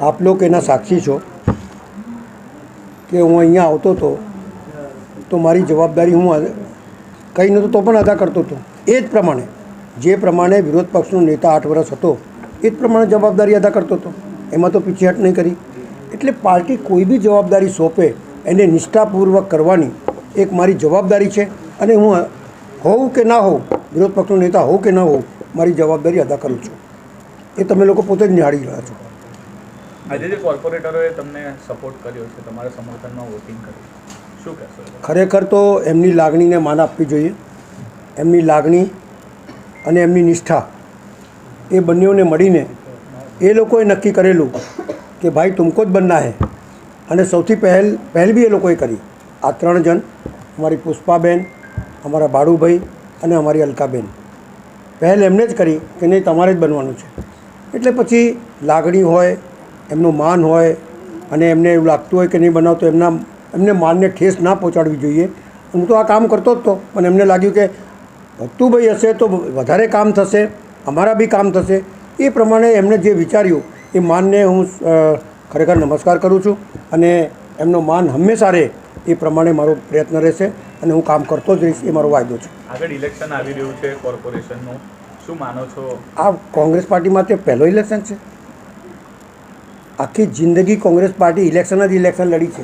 આપ લોકો એના સાક્ષી છો કે હું અહીંયા આવતો હતો, તો મારી જવાબદારી હું કંઈ નહોતો, તો પણ અદા કરતો હતો. એ જ પ્રમાણે, જે પ્રમાણે વિરોધ પક્ષનો નેતા આઠ વર્ષ હતો, એ જ પ્રમાણે જવાબદારી અદા કરતો હતો. એમાં તો પીછેહટ નહીં કરી. એટલે પાર્ટી કોઈ બી જવાબદારી સોંપે, એને નિષ્ઠાપૂર્વક કરવાની એક મારી જવાબદારી છે અને હું હોઉં કે ના હોઉં, વિરોધ પક્ષનો નેતા હોઉં કે ન હોઉં, મારી જવાબદારી અદા કરું છું. એ તમે લોકો પોતે જ નિહાળી રહ્યા છો. આજે જે કોર્પોરેટરોએ તમને સપોર્ટ કર્યો છે, તમારા સમર્થનમાં વોટિંગ કર્યું શું કહેશો? ખરેખર તો એમની લાગણીને માન આપવી જોઈએ. એમની લાગણી અને એમની નિષ્ઠા એ બંનેઓને મળીને એ લોકોએ નક્કી કરેલું કે ભાઈ તુમકો જ બનના હે. અને સૌથી પહેલ પહેલ બી એ લોકોએ કરી. આ ત્રણ જણ, અમારી પુષ્પાબેન, અમારા બાળુભાઈ અને અમારી અલકાબેન. પહેલ એમને જ કરી કે નહીં, તમારે જ બનવાનું છે. એટલે પછી લાગણી હોય એમનું માન હોય અને એમને એવું લાગતું હોય કે નહીં બનાવતો એમના એમને માનને ઠેસ ના પહોંચાડવી જોઈએ. હું તો આ કામ કરતો જ હતો પણ એમને લાગ્યું કે ભક્તુભાઈ હશે તો વધારે કામ થશે અમારા બી કામ થશે. એ પ્રમાણે એમણે જે વિચાર્યું એ માનને હું ખરેખર નમસ્કાર કરું છું અને એમનો માન હંમેશા રહે એ પ્રમાણે મારો પ્રયત્ન રહેશે અને હું કામ કરતો જ રહીશ એ મારો વાયદો છે. આગળ ઇલેક્શન આવી રહ્યું છે કોર્પોરેશનનું શું માનો છો? આ કોંગ્રેસ પાર્ટી માટે પહેલો ઇલેક્શન છે. આખી જિંદગી કોંગ્રેસ પાર્ટી ઇલેક્શન જ ઇલેક્શન લડી છે.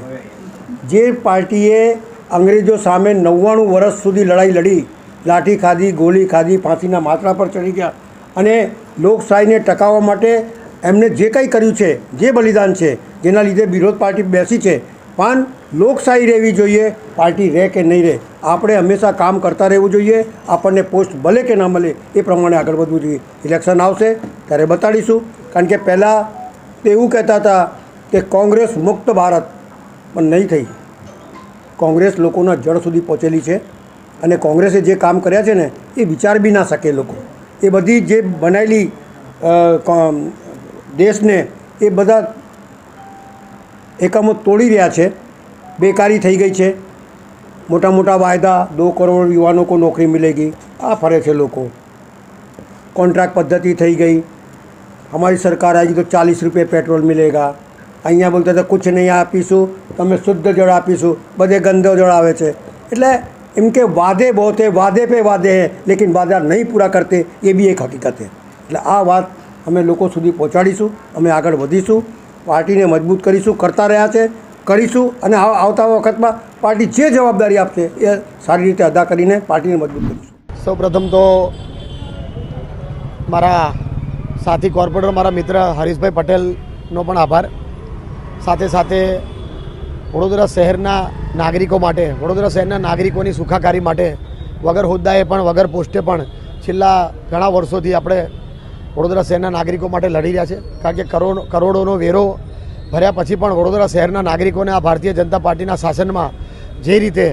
જે પાર્ટીએ અંગ્રેજો સામે નવ્વાણું વર્ષ સુધી લડાઈ લડી, લાઠી ખાધી, ગોળી ખાધી, ફાંસીના માત્રા પર ચડી ગયા અને લોકશાહીને ટકાવવા માટે એમને જે કંઈ કર્યું છે, જે બલિદાન છે, જેના લીધે વિરોધ પાર્ટી બેસી છે. પણ લોકશાહી રહેવી જોઈએ, પાર્ટી રહે કે નહીં રહે, આપણે હંમેશા કામ કરતા રહેવું જોઈએ, આપણને પોસ્ટ ભલે કે ના મળે એ પ્રમાણે આગળ વધવું જોઈએ. ઇલેક્શન આવશે, ત્યારે બતાડીશું. કારણ કે પહેલાં એવું કહેતા હતા કે કોંગ્રેસ મુક્ત ભારત પણ નહીં થઈ. કોંગ્રેસ લોકોના જળ સુધી પહોંચેલી છે અને કોંગ્રેસે જે કામ કર્યા છે ને, એ વિચાર બી ના શકે લોકો. એ બધી જે બનાવેલી દેશને એ બધા એકમો તોડી રહ્યા છે, બેકારી થઈ ગઈ છે. મોટા મોટા વાયદા, દો કરોડ યુવાનો કો નોકરી મિલેગી. આ ફરે છે લોકો. કોન્ટ્રાક્ટ પદ્ધતિ થઈ ગઈ. हमारी सरकार आएगी तो चालीस रुपये पेट्रोल मिलेगा અહીંયા બોલતા હતા કુછ નહીં આપીશું તમે શુદ્ધ જળ આપીશું બધે ગંદો જળ આવે છે એટલે એમ કે વાદે બહુત હે વાદે પે વાદે હે લેકિન વાદા નહીં પૂરા કરતે એ બી એક હકીકત છે એટલે આ વાત અમે લોકો સુધી પહોંચાડીશું અમે આગળ વધીશું પાર્ટીને મજબૂત કરીશું કરતા રહ્યા છે કરીશું અને આવ- આવતા વખતમાં પાર્ટી જે જવાબદારી આપશે એ સારી રીતે અદા કરીને પાર્ટીને મજબૂત કરીશું સૌપ્રથમ તો મારા સાથી કોર્પોરેટર મારા મિત્ર હરીશભાઈ પટેલનો પણ આભાર. સાથે સાથે વડોદરા શહેરના નાગરિકો માટે, વડોદરા શહેરના નાગરિકોની સુખાકારી માટે, વગર હોદ્દાએ પણ, વગર પોસ્ટે પણ છેલ્લા ઘણા વર્ષોથી આપણે વડોદરા શહેરના નાગરિકો માટે લડી રહ્યા છે. કારણ કે કરોડ, કરોડોનો વેરો ભર્યા પછી પણ વડોદરા શહેરના નાગરિકોને આ ભારતીય જનતા પાર્ટીના શાસનમાં જે રીતે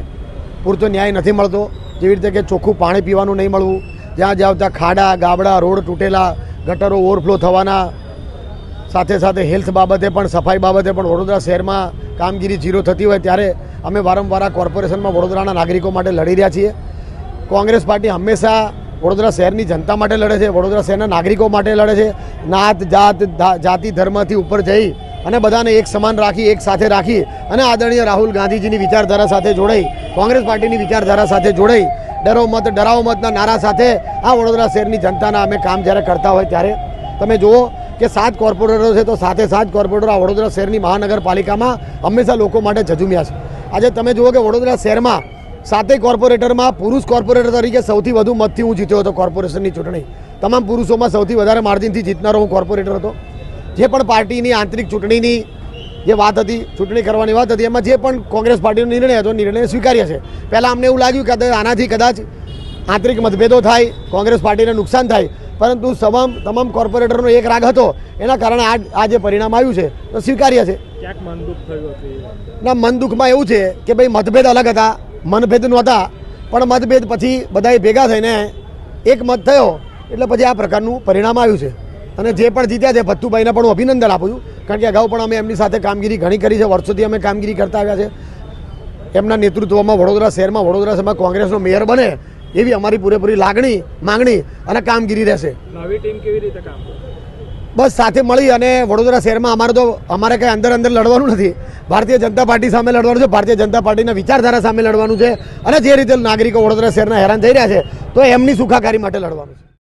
પૂરતો ન્યાય નથી મળતો, જેવી રીતે કે ચોખ્ખું પાણી પીવાનું નહીં મળવું, જ્યાં જ્યાં ત્યાં ખાડા, ગાબડા, રોડ તૂટેલા ગટરો ઓવરફ્લો થવાના. સાથે સાથે હેલ્થ બાબતે પણ, સફાઈ બાબતે પણ વડોદરા શહેરમાં કામગીરી ઝીરો થતી હોય ત્યારે અમે વારંવાર કોર્પોરેશનમાં વડોદરાના નાગરિકો માટે લડી રહ્યા છીએ. કોંગ્રેસ પાર્ટી હંમેશા વડોદરા શહેરની જનતા માટે લડે છે, વડોદરા શહેરના નાગરિકો માટે લડે છે. નાત, જાત જાતિ, ધર્મથી ઉપર જઈ અને બધાને એક સમાન રાખી, એક સાથે રાખી અને આદરણીય રાહુલ ગાંધીજીની વિચારધારા સાથે જોડાઈ, કોંગ્રેસ પાર્ટીની વિચારધારા સાથે જોડાઈ, ડરો મત, ડરાવો મતના નારા સાથે આ વડોદરા શહેરની જનતાના અમે કામ જ્યારે કરતા હોય ત્યારે. તમે જુઓ કે સાત કોર્પોરેટરો છે તો સાથે સાત કોર્પોરેટરો આ વડોદરા શહેરની મહાનગરપાલિકામાં હંમેશા લોકો માટે ઝઝુમ્યા છે. આજે તમે જુઓ કે વડોદરા શહેરમાં સાતેય કોર્પોરેટરમાં પુરુષ કોર્પોરેટર તરીકે સૌથી વધુ મતથી હું જીત્યો હતો કોર્પોરેશનની ચૂંટણી. તમામ પુરુષોમાં સૌથી વધારે માર્જિનથી જીતનારો હું કોર્પોરેટર હતો. જે પણ પાર્ટીની આંતરિક ચૂંટણીની જે વાત હતી ચૂંટણી કરવાની વાત હતી એમાં જે પણ કોંગ્રેસ પાર્ટીનો નિર્ણય હતો નિર્ણય સ્વીકાર્ય છે. પહેલાં અમને એવું લાગ્યું કે આનાથી કદાચ આંતરિક મતભેદો થાય કોંગ્રેસ પાર્ટીને નુકસાન થાય પરંતુ તમામ તમામ કોર્પોરેટરનો એક રાગ હતો. એના કારણે આ આ જે પરિણામ આવ્યું છે તો સ્વીકાર્ય છે. મન દુઃખ થયું ના મન દુઃખમાં એવું છે કે ભાઈ મતભેદ અલગ હતા મનભેદ નહોતા પણ મતભેદ પછી બધાએ ભેગા થઈને એક મત થયો એટલે પછી આ પ્રકારનું પરિણામ આવ્યું છે. અને જે પણ જીત્યા છે ભત્તુભાઈને પણ હું અભિનંદન આપું છું. કારણ કે અગાઉ પણ અમે એમની સાથે કામગીરી ઘણી કરી છે વર્ષોથી અમે કામગીરી કરતા આવ્યા છે. એમના નેતૃત્વમાં વડોદરા શહેરમાં વડોદરા શહેરમાં કોંગ્રેસનો મેયર બને એવી અમારી પૂરેપૂરી લાગણી માંગણી અને કામગીરી રહેશે. નવી ટીમ કેવી રીતે કામ બસ સાથે મળી અને વડોદરા શહેરમાં અમારે તો અમારે કંઈ અંદર અંદર લડવાનું નથી. ભારતીય જનતા પાર્ટી સામે લડવાનું છે ભારતીય જનતા પાર્ટીના વિચારધારા સામે લડવાનું છે અને જે રીતે નાગરિકો વડોદરા શહેરના હેરાન થઈ રહ્યા છે તો એમની સુખાકારી માટે લડવાનું છે.